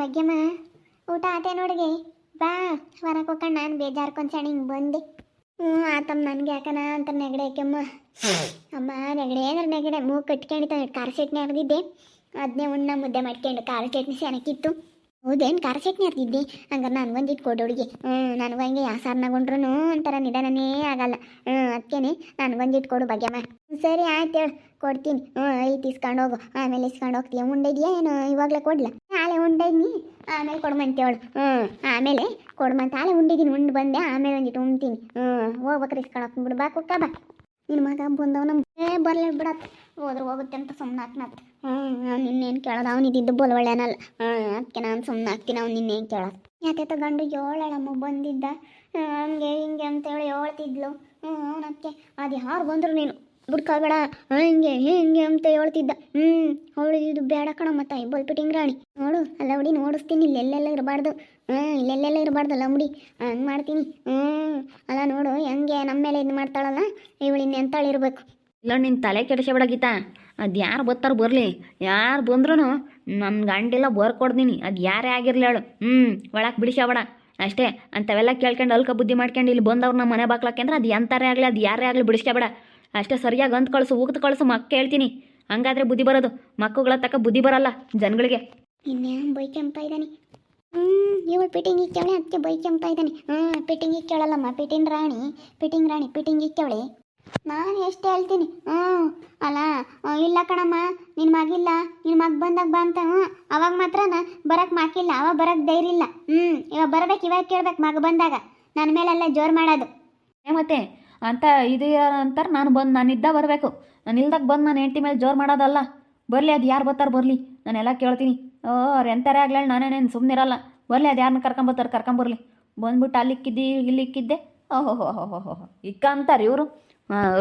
ಭಾಗ್ಯಮ್ಮ, ಊಟ ಆತೆ ನೋಡಿಗೆ. ಬಾ ಹೊರಗೆ ಹೋಗ್ಕೊಂಡು ನಾನು ಬೇಜಾರ್ಕೊಂಡು ಸಣ್ಣ ಹಿಂಗೆ ಬಂದೆ. ಹ್ಞೂ ಆತಮ್ಮ ನನಗೆ ಯಾಕನ ಅಂತ ನೆಗಡೆ ಯಾಕೆಮ್ಮ ಅಮ್ಮ, ನೆಗಡೆ ಅಂದ್ರೆ ನೆಗಡೆ. ಮೂಗು ಕಟ್ಕೊಂಡಿದ್ದ ಖಾರ ಚಟ್ನಿ ಅರ್ದಿದ್ದೆ ಅದನ್ನೇ ಉಣ್ಣ ಮುದ್ದೆ ಮಾಡ್ಕೊಂಡು ಖಾರ ಚಟ್ನಿ ಚೆನ್ನಾಗಿತ್ತು ಹೌದೇನು ಖಾರ ಚಟ್ನಿ ಅರ್ದಿದ್ದೆ ಹಂಗಾರೆ ನನಗೊಂದಿಟ್ಟು ಕೊಡೋಳಿಗೆ ಹ್ಞೂ ನನಗೂ ಹಂಗೆ ಯಾವ ಸಾರ್ನಾಗೊಂಡ್ರು ಒಂಥರ ನಿಧಾನನೇ ಆಗಲ್ಲ. ಹ್ಞೂ ಅದಕ್ಕೇನೆ ನನಗೊಂದಿಟ್ಟು ಕೊಡು ಭಾಗ್ಯಮ್ಮ. ಸರಿ ಆಯ್ತು ಹೇಳು. ಕೊಡ್ತೀನಿ. ಹ್ಞೂ ಐತಿ ಇಸ್ಕೊಂಡು ಹೋಗು. ಆಮೇಲೆ ಇಸ್ಕೊಂಡು ಹೋಗ್ತೀಯ? ಉಂಡಿದ್ಯಾ ಏನು? ಇವಾಗಲೇ ಕೊಡ್ಲ? ನಾಳೆ ಉಂಡಿದ್ನಿ ಆಮೇಲೆ ಕೊಡ್ಮಂತೆ ಅವಳು ಹ್ಞೂ ಆಮೇಲೆ ಕೊಡ್ಮಂತ ಆಲೆ ಉಂಡಿದ್ದೀನಿ ಉಂಡು ಬಂದೆ ಆಮೇಲೆ ಒಂದಿಟ್ಟು ಉಣ್ತೀನಿ. ಹ್ಞೂ ಹೋಗ್ಬೇಕ್ರಿ ಹೋಗ್ತೀನಿ ಬಿಡು ಬಾ ಕುಕ್ಕ ಬಾ. ನಿನ್ನ ಮಗ ಬಂದವ ನಮ್ಮ ಏ ಬರಲಿ ಬಿಡತ್ತ ಹೋದ್ರೆ ಹೋಗುತ್ತೆ ಅಂತ ಸುಮ್ಮನೆ ಹಾಕ್ನತ್ ಹ್ಞೂ ನಾನು ನಿನ್ನೇನು ಕೇಳೋದು? ಅವ್ನು ಇದ್ದಿದ್ದು ಬೋಲ್ ಒಳ್ಳೆನಲ್ಲ ಹ್ಞೂ ಅದಕ್ಕೆ ನಾನು ಸುಮ್ಮನೆ ಹಾಕ್ತೀನಿ. ಅವ್ನು ನಿನ್ನೇನು ಕೇಳೋದು? ಯಾಕೆ ಗಂಡು ಅಮ್ಮ ಬಂದಿದ್ದ? ಹಂಗೆ ಹಿಂಗೆ ಅಂತೇಳಿ ಹೇಳ್ತಿದ್ಲು. ಹ್ಞೂ ಅವನಕ್ಕೆ ಅದು ಯಾರು ಬಂದರು ನೀನು? ಬಿಡ್ಕೋಬೇಡ ಹಂಗೆ, ಹಿಂಗೆ ಅಂತ ಹೇಳ್ತಿದ್ದ. ಹ್ಞೂ ಅವಳು ಇದು ಬೇಡ ಕಣ ಮತ್ತೆ ಬಲ್ಪಿಟಿಂಗ್ ರಾಣಿ ನೋಡು, ಅಲ್ಲ ಹುಡಿ ನೋಡಿಸ್ತೀನಿ, ಇಲ್ಲೆಲ್ಲೆಲ್ಲ ಇರಬಾರ್ದು. ಹ್ಞೂ ಇಲ್ಲೆಲ್ಲೆಲ್ಲ ಇರಬಾರ್ದು, ಅಲ್ಲ ಹುಡಿ ಹಂಗೆ ಮಾಡ್ತೀನಿ. ಹ್ಞೂ ಅಲ್ಲ ನೋಡು, ಹೆಂಗೆ ನಮ್ಮ ಮೇಲೆ ಇದು ಮಾಡ್ತಾಳಲ್ಲ, ಇವಳು ಇನ್ನೆಂತಾಳು ಇರಬೇಕು. ಇಲ್ಲ ನಿನ್ನ ತಲೆ ಕೆಡಿಸಬೇಡ ಗೀತಾ. ಅದು ಯಾರು ಬರ್ತಾರೋ ಬರಲಿ. ಯಾರು ಬಂದ್ರೂ ನನ್ನ ಗಂಡೆಲ್ಲ ಬರ್ಕೊಡ್ತೀನಿ ಅದು ಯಾರೇ ಆಗಿರಲಿ ಹೇಳು. ಹ್ಞೂ ಒಳಗೆ ಬಿಡಿಸಬೇಡ ಅಷ್ಟೇ ಅಂತವೆಲ್ಲ ಕೇಳ್ಕೊಂಡು ಅಲ್ಕ ಬುದ್ಧಿ ಮಾಡ್ಕೊಂಡು ಇಲ್ಲಿ ಬಂದವ್ರು ನಮ್ಮ ಮನೆ ಬಾಕ್ಲಕ್ಕೆ ಅಂದ್ರೆ ಅದು ಎಂತಾರೇ ಆಗಲಿ, ಅದು ಯಾರೇ ಆಗಲಿ ಬಿಡಿಸ್ಕೋಬೇಡ ಅಷ್ಟೇ ಸರಿಯಾಗಿ ಅಂತ ಕಳಿಸು ಉಗ್ದು ಕಳಿಸು ಮಕ್ಕ ಹೇಳ್ತೀನಿ ಹಂಗಾದ್ರೆ ಬುದ್ಧಿ ಬರೋದು. ಮಕ್ಕಳ ತಕ್ಕ ಬುದ್ಧಿ ಬರಲ್ಲ ಜನಗಳಿಗೆ. ಇನ್ನೇನು ಬೈಕೆಂಪ ಇದ್ದಾನೆ ಹ್ಞೂ ಇವಳು ಪಿಟಿಂಗ್ ಇಕ್ಕವಳೆ ಅದಕ್ಕೆ ಬೈಕೆಂಪ ಇದ್ದಾನೆ ಹ್ಞೂ ಪಿಟಿಂಗ್ ಇಕ್ಕವಳಲ್ಲಮ್ಮ ಪಿಟಿಂಗ್ ರಾಣಿ ಪಿಟಿಂಗ್ ರಾಣಿ ಪಿಟಿಂಗ್ ಇಕ್ಕವಳೆ ನಾನು ಎಷ್ಟು ಹೇಳ್ತೀನಿ? ಹ್ಞೂ ಅಲ್ಲ ಇಲ್ಲ ಕಣಮ್ಮ ನಿನ್ನ ಮಗಿಲ್ಲ ನಿನ್ನ ಮಗ ಬಂದಾಗ ಬಾ ಅಂತ ಹ್ಞೂ ಅವಾಗ ಮಾತ್ರನ ಬರಕ್ಕೆ ಮಾಕಿಲ್ಲ ಅವಾಗ ಬರಕ್ಕೆ ಧೈರ್ಯ ಇಲ್ಲ. ಹ್ಞೂ ಇವಾಗ ಬರಬೇಕು ಇವಾಗ ಕೇಳ್ಬೇಕು ಮಗ ಬಂದಾಗ. ನನ್ನ ಮೇಲೆಲ್ಲ ಜೋರು ಮಾಡೋದು. ಮತ್ತೆ ಅಂತ ಇದು ಅಂತಾರೆ? ನಾನು ಬಂದು ನಾನು ಇದ್ದ ಬರಬೇಕು. ನಾನು ಇಲ್ದಾಗ ಬಂದು ನಾನು ಹೆಂಡತಿ ಮೇಲೆ ಜೋರು ಮಾಡೋದಲ್ಲ. ಬರಲಿ, ಅದು ಯಾರು ಬರ್ತಾರೆ ಬರಲಿ. ನಾನೆಲ್ಲ ಕೇಳ್ತೀನಿ. ಓ, ಅವ್ರು ಎಂತಾರೆ ಆಗ್ಲಿ ನಾನೇನೇನು ಸುಮ್ಮನೆ ಇರಲ್ಲ ಬರಲಿ, ಅದು ಯಾರನ್ನ ಕರ್ಕೊಂಬರ್ತಾರೆ ಕರ್ಕೊಂಬರ್ಲಿ ಬಂದ್ಬಿಟ್ಟು ಅಲ್ಲಿಕ್ಕಿದ್ದಿ, ಇಲ್ಲಿಕ್ಕಿದ್ದೆ. ಓಹೋ ಹೋ ಹೋ ಹೋ ಹೋ ಇಕ್ಕ ಅಂತಾರೆ ಇವರು?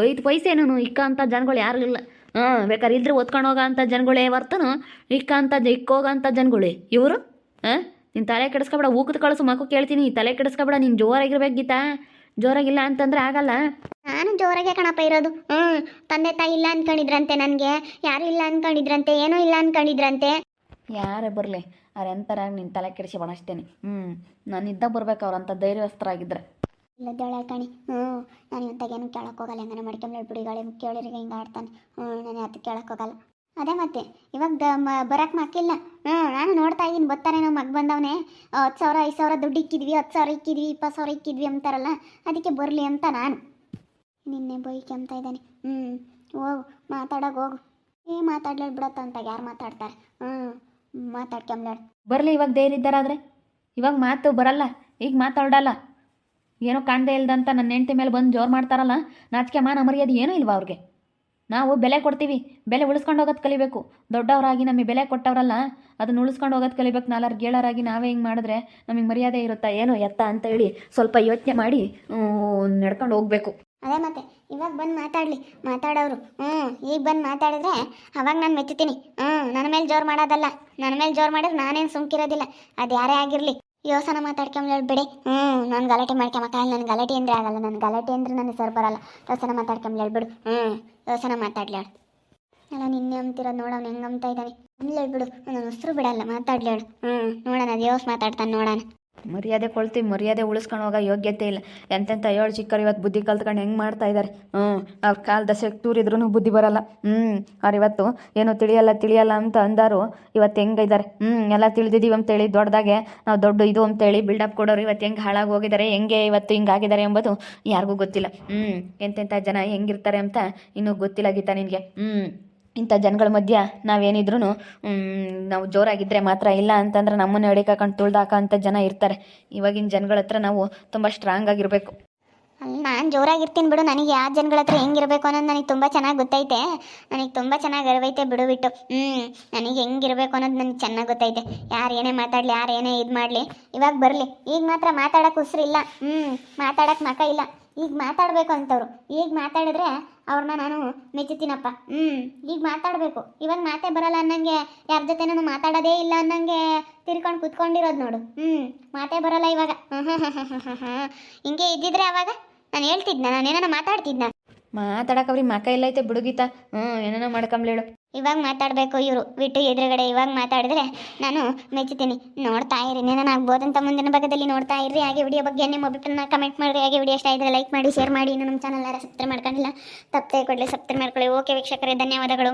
ಐದು ಪೈಸೆನೂ ಇಕ್ಕ ಅಂತ ಜನಗಳು ಯಾರು ಇಲ್ಲ. ಹಾಂ ಬೇಕಾದ್ರೆ ಇದ್ರೆ ಓದ್ಕೊಂಡು ಹೋಗೋ ಅಂಥ ಜನಗಳೇ ಹೊರ್ತನು ಇಕ್ಕ ಅಂತ ಇಕ್ಕೋಗಂಥ ಜನಗಳೇ. ಇವರು? ಹಾಂ? ನಿನ್ನ ತಲೆ ಕೆಡಿಸ್ಕೊಬೇಡ, ಊಕದ ಕಳಿಸು ಮಕ್ಕಳು ಕೇಳ್ತೀನಿ. ತಲೆ ಕೆಡಿಸ್ಕೊಬೇಡ, ನೀನು ಜೋರಾಗಿರ್ಬೇಕು ಗೀತಾ. ಜೋರಾಗಿಲ್ಲ ಅಂತಂದ್ರೆ ಆಗಲ್ಲ. ನಾನು ಜೋರಾಗೆ ಕಣಪ್ಪ ಇರೋದು. ಹ್ಞೂ ತಂದೆ ತಾಯಿ ಇಲ್ಲ ಅನ್ಕೊಂಡಿದ್ರಂತೆ ನನಗೆ. ಯಾರು ಇಲ್ಲ ಅನ್ಕೊಂಡಿದ್ರಂತೆ ಏನೂ ಇಲ್ಲ ಅನ್ಕೊಂಡಿದ್ರಂತೆ. ಯಾರೇ ಬರಲಿ ಅವ್ರು ಎಂತರ ನಿನ್ ತಲೆ ಕೆಡಿಸಿ ಬಣಸ್ತೇನೆ. ಹ್ಞೂ ನಾನು ಇದ್ದ ಬರ್ಬೇಕು ಅವ್ರಂಥ ಧೈರ್ಯಸ್ಥರಾಗಿದ್ದರೆ ಇಲ್ಲ ದೇಳ ಕಣಿ. ಹ್ಞೂ ನಾನು ಇವತ್ತಾಗೇನು ಕೇಳಕ್ಕೆ ಹೋಗಲ್ಲ ಹೆಂಗನ ಮಾಡ್ಕೊಂಬ ಬಿಡಿಗಾಳಿ ಕೇಳಿರಿಗೆ ಹಿಂಗೆ ಆಡ್ತಾನೆ. ಹ್ಞೂ ನಾನು ಅದಕ್ಕೆ ಕೇಳಕ್ಕೆ ಹೋಗಲ್ಲ. ಅದೇ ಮತ್ತೆ. ಇವಾಗ ದ ಮ ಬರಕ್ಕೆ ಮಾಕಿಲ್ಲ ಹ್ಞೂ ನಾನು ನೋಡ್ತಾ ಇದ್ದೀನಿ. ಬರ್ತಾರೇನೋ ಮಗ್ ಬಂದವನೇ. ಹತ್ತು ಸಾವಿರ, ಐದು ಸಾವಿರ ದುಡ್ಡು ಇಕ್ಕಿದ್ವಿ, ಹತ್ತು ಸಾವಿರ ಇಕ್ಕಿದ್ವಿ ಇಪ್ಪತ್ತು ಸಾವಿರ ಇಕ್ಕಿದ್ವಿ ಅಂತಾರಲ್ಲ, ಅದಕ್ಕೆ ಬರಲಿ ಅಂತ ನಾನು. ನಿನ್ನೆ ಬೈಕ್ ಅಂತ ಇದ್ದಾನೆ. ಹ್ಞೂ ಹೋಗು, ಮಾತಾಡೋಕೆ ಹೋಗು. ಏ ಮಾತಾಡ್ಲೇ ಬಿಡತ್ತ ಅಂತ ಯಾರು ಮಾತಾಡ್ತಾರೆ? ಹ್ಞೂ ಮಾತಾಡ್ಕೊಂಬ್ಲೇಳು ಬರಲಿ, ಇವಾಗ ಧೈರ್ಯ ಇದ್ದಾರಾದ್ರೆ. ಇವಾಗ ಮಾತು ಬರಲ್ಲ, ಈಗ ಮಾತಾಡಲ್ಲ. ಏನೋ ಕಾಣದೇ ಇಲ್ದಂತ ನನ್ನ ಹೆಂಡತಿ ಮೇಲೆ ಬಂದು ಜೋರು ಮಾಡ್ತಾರಲ್ಲ, ನಾಚಿಕೆ ಮಾನ ಮರ್ಯಾದೆ ಏನೂ ಇಲ್ವಾ ಅವ್ರಿಗೆ? ನಾವು ಬೆಲೆ ಕೊಡ್ತೀವಿ, ಬೆಲೆ ಉಳಿಸ್ಕೊಂಡು ಹೋಗೋದು ಕಲಿಬೇಕು. ದೊಡ್ಡವರಾಗಿ ನಮಗೆ ಬೆಲೆ ಕೊಟ್ಟವರಲ್ಲ, ಅದನ್ನು ಉಳಿಸ್ಕೊಂಡು ಹೋಗೋದು ಕಲಿಬೇಕು. ನಾಲ್ಕು ಗೇಳರಾಗಿ ನಾವೇ ಹಿಂಗೆ ಮಾಡಿದ್ರೆ ನಮಗೆ ಮರ್ಯಾದೆ ಇರುತ್ತಾ? ಏನು ಎತ್ತ ಅಂತ ಹೇಳಿ ಸ್ವಲ್ಪ ಯೋಚನೆ ಮಾಡಿ ನಡ್ಕೊಂಡು ಹೋಗಬೇಕು. ಅದೇ ಮತ್ತೆ, ಇವಾಗ ಬಂದು ಮಾತಾಡಲಿ ಮಾತಾಡೋರು ಹ್ಞೂ ಈಗ ಬಂದು ಮಾತಾಡಿದ್ರೆ ಅವಾಗ ನಾನು ಮೆಚ್ಚುತ್ತೀನಿ. ಹ್ಞೂ ನನ್ನ ಮೇಲೆ ಜೋರು ಮಾಡೋದಲ್ಲ. ನನ್ನ ಮೇಲೆ ಜೋರು ಮಾಡಿದ್ರೆ ನಾನೇನು ಸುಮ್ಕಿರೋದಿಲ್ಲ. ಅದು ಯಾರೇ ಆಗಿರಲಿ. ಯೋಸನ ಮಾತಾಡ್ಕೊಂಬ್ಲೇಳು ಬಿಡಿ. ಹ್ಞೂ ನಾನು ಗಲಾಟೆ ಮಾಡ್ಕೊಂಬಕ್ಕಾಗಲ್ಲ ನನ್ನ ಗಲಾಟೆ ಅಂದರೆ ಆಗಲ್ಲ. ನನ್ನ ಗಲಾಟೆ ಅಂದರೆ ನನಗೆ ಸರ್ ಬರಲ್ಲ. ಯೋಸನ ಮಾತಾಡ್ಕೊಂಬ್ಲೇಳು ಬಿಡು. ಹ್ಞೂ ಯೋಸನ ಮಾತಾಡ್ಲಾಡ್ ಅಲ್ಲ ನಿನ್ನೆ ಅಂತಿರೋದು ನೋಡೋಣ ಹೆಂಗೆ ಅಂಬ್ತಾ ಇದ್ದಾನೆ. ಅಂಬ್ಲೇಳು ಬಿಡು. ನನ್ನ ಹೆಸರು ಬಿಡಲ್ಲ. ಮಾತಾಡ್ಲೇಳು ಹ್ಞೂ ನೋಡೋಣ, ಅದು ಯೋಸ್ ಮಾತಾಡ್ತಾನೆ ನೋಡೋಣ. ಮರ್ಯಾದೆ ಕೊಳ್ತೀವಿ ಮರ್ಯಾದೆ ಉಳಿಸ್ಕೊಂಡು ಹೋಗೋ ಯೋಗ್ಯತೆ ಇಲ್ಲ. ಎಂತೆಂಥ ಏಳು ಚಿಕ್ಕರು ಇವತ್ತು ಬುದ್ಧಿ ಕಲ್ತ್ಕೊಂಡು ಹೆಂಗೆ ಮಾಡ್ತಾ ಇದ್ದಾರೆ ಹ್ಞೂ ಅವ್ರ ದಶಕ ತೂರಿದ್ರೂ ಬುದ್ಧಿ ಬರಲ್ಲ. ಹ್ಞೂ ಅವ್ರು ಇವತ್ತು ಏನು ತಿಳಿಯಲ್ಲ ತಿಳಿಯಲ್ಲ ಅಂತ ಅಂದಾರು, ಇವತ್ತು ಹೆಂಗಿದ್ದಾರೆ ಹ್ಞೂ ಎಲ್ಲ ತಿಳಿದಿದ್ದೀವಿ ಅಂತೇಳಿ ದೊಡ್ಡದಾಗೆ ನಾವು ದೊಡ್ಡ ಇದು ಅಂತೇಳಿ ಬಿಲ್ಡಪ್ ಕೊಡೋರು ಇವತ್ತು ಹೆಂಗೆ ಹಾಳಾಗಿ ಹೋಗಿದ್ದಾರೆ ಹೆಂಗೆ ಇವತ್ತು ಹಿಂಗಾಗಿದ್ದಾರೆ ಎಂಬುದು ಯಾರಿಗೂ ಗೊತ್ತಿಲ್ಲ. ಹ್ಞೂ ಎಂತೆಂಥ ಜನ ಹೆಂಗಿರ್ತಾರೆ ಅಂತ ಇನ್ನೂ ಗೊತ್ತಿಲ್ಲ ಗೀತಾ ನಿನಗೆ. ಹ್ಞೂ ಇಂಥ ಜನಗಳ ಮಧ್ಯ ನಾವೇನಿದ್ರೂ ನಾವು ಜೋರಾಗಿದ್ದರೆ ಮಾತ್ರ ಇಲ್ಲ ಅಂತಂದ್ರೆ ನಮ್ಮನ್ನು ಎಡಿಕಾಕೊಂಡು ತುಳ್ದಾಕಂಥ ಜನ ಇರ್ತಾರೆ. ಇವಾಗಿನ ಜನಗಳ ಹತ್ರ ನಾವು ತುಂಬ ಸ್ಟ್ರಾಂಗ್ ಆಗಿರಬೇಕು. ನಾನು ಜೋರಾಗಿರ್ತೀನಿ ಬಿಡು. ನನಗೆ ಯಾವ ಜನಗಳ ಹತ್ರ ಹೆಂಗಿರಬೇಕು ಅನ್ನೋದು ನನಗೆ ತುಂಬ ಚೆನ್ನಾಗಿ ಗೊತ್ತೈತೆ. ನನಗೆ ತುಂಬ ಚೆನ್ನಾಗಿ ಅರಿವೈತೆ ಬಿಡು ಬಿಟ್ಟು. ಹ್ಞೂ ನನಗೆ ಹೆಂಗಿರಬೇಕು ಅನ್ನೋದು ನನಗೆ ಚೆನ್ನಾಗಿ ಗೊತ್ತೈತೆ. ಯಾರು ಏನೇ ಮಾತಾಡಲಿ, ಯಾರು ಏನೇ ಇದು ಮಾಡಲಿ, ಇವಾಗ ಬರಲಿ. ಈಗ ಮಾತ್ರ ಮಾತಾಡೋಕೆ ಉಸಿರಿಲ್ಲ ಹ್ಞೂ ಮಾತಾಡೋಕೆ ಮಕ ಇಲ್ಲ. ಈಗ ಮಾತಾಡಬೇಕು ಅಂತವ್ರು. ಈಗ ಮಾತಾಡಿದ್ರೆ ಅವ್ರನ್ನ ನಾನು ಮೆಚ್ಚುತ್ತೀನಪ್ಪ ಹ್ಞೂ ಈಗ ಮಾತಾಡಬೇಕು ಇವಾಗ ಮಾತೇ ಬರಲ್ಲ ಅನ್ನಂಗೆ ಯಾರ ಜೊತೆ ನಾನು ಮಾತಾಡೋದೇ ಇಲ್ಲ ಅನ್ನಂಗೆ ತಿರ್ಕೊಂಡು ಕುತ್ಕೊಂಡಿರೋದು ನೋಡು ಹ್ಞೂ ಮಾತೇ ಬರಲ್ಲ ಇವಾಗ ಹಾಂ ಹಿಂಗೆ ಇದ್ದಿದ್ರೆ ಅವಾಗ ನಾನು ಹೇಳ್ತಿದ್ನ ನಾನು ಏನಾರ ಮಾತಾಡ್ತಿದ್ನ ಮಾತಾಡಕ್ಕೆ ಅವ್ರಿಗೆ ಇಲ್ಲ ಎಲ್ಲೈತೆ ಬಿಡುಗೀತ ಹ್ಞೂ ಏನೇನೋ ಮಾಡ್ಕೊಂಬ್ಲೇಳು ಇವಾಗ ಮಾತಾಡಬೇಕು ಇವರು. ಬಿಟ್ಟು ಎದುರುಗಡೆ ಇವಾಗ ಮಾತಾಡಿದ್ರೆ ನಾನು ಮೆಚ್ಚುತ್ತೀನಿ ನೋಡ್ತಾ ಇರಿ ನಾನು ಆಗ್ಬೋದಂತ ಮುಂದಿನ ಭಾಗದಲ್ಲಿ ನೋಡ್ತಾ ಇರ್ರಿ. ಹಾಗೆ ವಿಡಿಯೋ ಬಗ್ಗೆ ನಿಮ್ಮ ಅಭಿಪ್ರಾಯನ ಕಮೆಂಟ್ ಮಾಡಿರಿ. ಹಾಗೆ ವಿಡಿಯೋ ಇಷ್ಟ ಇದ್ದರೆ ಲೈಕ್ ಮಾಡಿ ಶೇರ್ ಮಾಡಿ. ಇನ್ನು ನಮ್ಮ ಚಾನಲ್ ಯಾರು ಸಬ್ಸ್ಕ್ರೈಬ್ ಮಾಡ್ಕೊಂಡಿಲ್ಲ, ತಪ್ಪದೆ ಕೊಡಲಿ ಸಬ್ಸ್ಕ್ರೈಬ್ ಮಾಡ್ಕೊಳ್ಳಿ. ಓಕೆ ವೀಕ್ಷಕರೇ, ಧನ್ಯವಾದಗಳು.